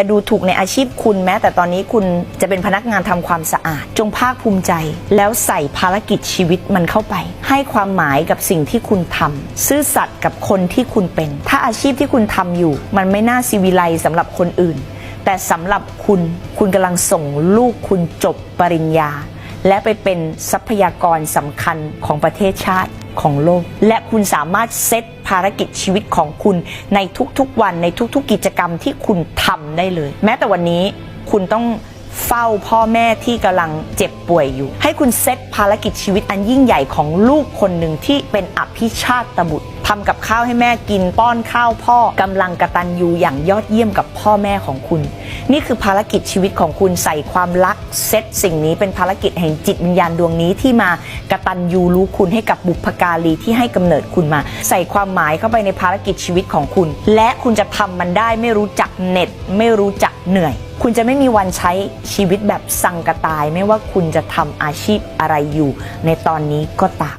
จะดูถูกในอาชีพคุณแม้ แต่ตอนนี้คุณจะเป็นพนักงานทำความสะอาด จงภาคภูมิใจ แล้วใส่ภารกิจชีวิตมันเข้าไป ให้ความหมายกับสิ่งที่คุณทำซื่อสัตย์กับคนที่คุณเป็น ถ้าอาชีพที่คุณทำอยู่ มันไม่น่าซีวิไลสำหรับคนอื่น แต่สำหรับคุณคุณกำลังส่งลูกคุณจบปริญญา และไปเป็นทรัพยากรสำคัญของประเทศชาติ ของโลก และคุณสามารถเซตภารกิจชีวิตของคุณในทุกๆวันในทุกๆ กิจกรรมที่คุณทำได้เลย แม้แต่วันนี้คุณต้องเฝ้าพ่อแม่ที่กำลังเจ็บป่วยอยู่ ให้คุณเซตภารกิจชีวิตอันยิ่งใหญ่ของลูกคนหนึ่งที่เป็นอภิชาตบุตร ทำกับข้าวให้แม่กินป้อนข้าวพ่อกำลังกระตันยูอย่างยอดเยี่ยมกับพ่อแม่ของคุณ นี่คือภารกิจชีวิตของคุณใส่ความรักเซตสิ่งนี้เป็นภารกิจแห่งจิตวิญญาณดวงนี้ที่มากระตันยูรู้คุณให้กับบุพการีที่ให้กำเนิดคุณมา ใส่ความหมายเข้าไปในภารกิจชีวิตของคุณ และคุณจะทำมันได้ไม่รู้จักเหน็ด ไม่รู้จักเหนื่อย คุณจะไม่มีวันใช้ชีวิตแบบสังกะตาย ไม่ว่าคุณจะทำอาชีพอะไรอยู่ ในตอนนี้ก็ตาม